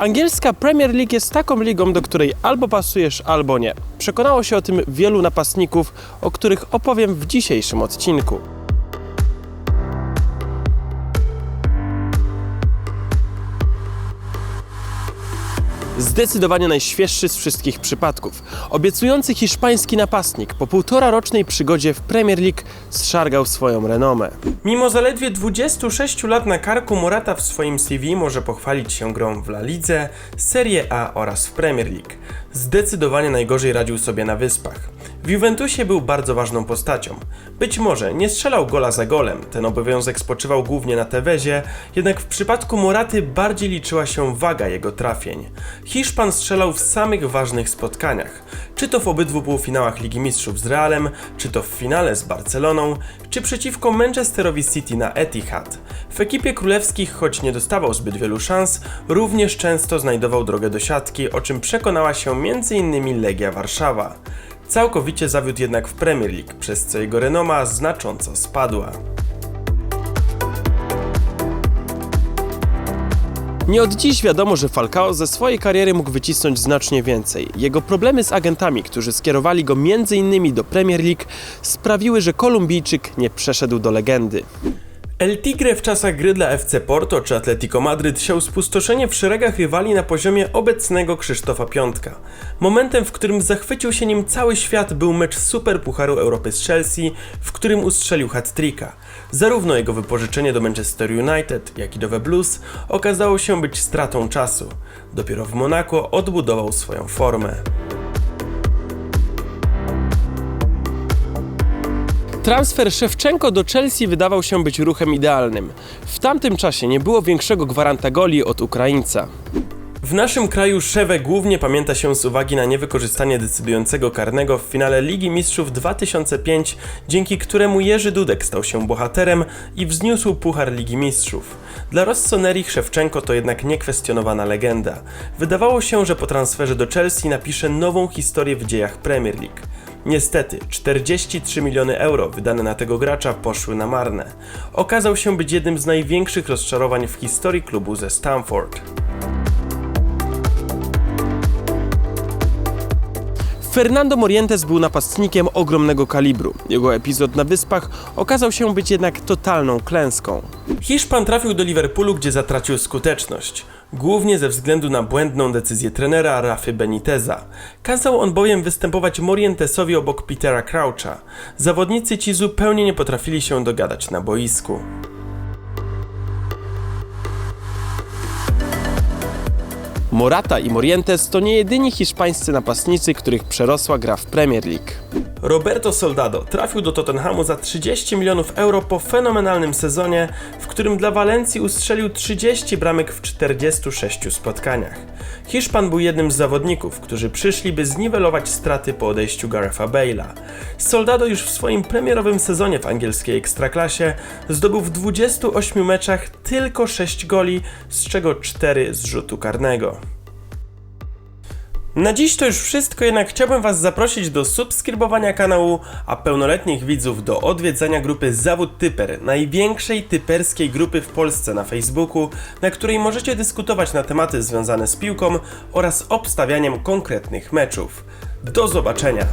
Angielska Premier League jest taką ligą, do której albo pasujesz, albo nie. Przekonało się o tym wielu napastników, o których opowiem w dzisiejszym odcinku. Zdecydowanie najświeższy z wszystkich przypadków. Obiecujący hiszpański napastnik po półtora rocznej przygodzie w Premier League zszargał swoją renomę. Mimo zaledwie 26 lat na karku Morata w swoim CV może pochwalić się grą w La Lidze, Serie A oraz w Premier League. Zdecydowanie najgorzej radził sobie na Wyspach. W Juventusie był bardzo ważną postacią. Być może nie strzelał gola za golem, ten obowiązek spoczywał głównie na Tevezie, jednak w przypadku Moraty bardziej liczyła się waga jego trafień. Hiszpan strzelał w samych ważnych spotkaniach, czy to w obydwu półfinałach Ligi Mistrzów z Realem, czy to w finale z Barceloną, czy przeciwko Manchesterowi City na Etihad. W ekipie królewskich, choć nie dostawał zbyt wielu szans, również często znajdował drogę do siatki, o czym przekonała się m.in. Legia Warszawa. Całkowicie zawiódł jednak w Premier League, przez co jego renoma znacząco spadła. Nie od dziś wiadomo, że Falcao ze swojej kariery mógł wycisnąć znacznie więcej. Jego problemy z agentami, którzy skierowali go m.in. do Premier League, sprawiły, że Kolumbijczyk nie przeszedł do legendy. El Tigre w czasach gry dla FC Porto czy Atletico Madryt siał spustoszenie w szeregach rywali na poziomie obecnego Krzysztofa Piątka. Momentem, w którym zachwycił się nim cały świat był mecz Super Pucharu Europy z Chelsea, w którym ustrzelił hat-tricka. Zarówno jego wypożyczenie do Manchester United, jak i do The Blues okazało się być stratą czasu. Dopiero w Monako odbudował swoją formę. Transfer Szewczenko do Chelsea wydawał się być ruchem idealnym. W tamtym czasie nie było większego gwaranta goli od Ukraińca. W naszym kraju Szewę głównie pamięta się z uwagi na niewykorzystanie decydującego karnego w finale Ligi Mistrzów 2005, dzięki któremu Jerzy Dudek stał się bohaterem i wzniósł Puchar Ligi Mistrzów. Dla Rossoneri Szewczenko to jednak niekwestionowana legenda. Wydawało się, że po transferze do Chelsea napisze nową historię w dziejach Premier League. Niestety, 43 miliony euro wydane na tego gracza poszły na marne. Okazał się być jednym z największych rozczarowań w historii klubu ze Stamford. Fernando Morientes był napastnikiem ogromnego kalibru. Jego epizod na Wyspach okazał się być jednak totalną klęską. Hiszpan trafił do Liverpoolu, gdzie zatracił skuteczność. Głównie ze względu na błędną decyzję trenera Rafy Beniteza. Kazał on bowiem występować Morientesowi obok Petera Croucha. Zawodnicy ci zupełnie nie potrafili się dogadać na boisku. Morata i Morientes to nie jedyni hiszpańscy napastnicy, których przerosła gra w Premier League. Roberto Soldado trafił do Tottenhamu za 30 milionów euro po fenomenalnym sezonie, w którym dla Walencji ustrzelił 30 bramek w 46 spotkaniach. Hiszpan był jednym z zawodników, którzy przyszli, by zniwelować straty po odejściu Garetha Bale'a. Soldado już w swoim premierowym sezonie w angielskiej ekstraklasie zdobył w 28 meczach tylko 6 goli, z czego 4 z rzutu karnego. Na dziś to już wszystko, jednak chciałbym Was zaprosić do subskrybowania kanału, a pełnoletnich widzów do odwiedzania grupy Zawód Typer, największej typerskiej grupy w Polsce na Facebooku, na której możecie dyskutować na tematy związane z piłką oraz obstawianiem konkretnych meczów. Do zobaczenia!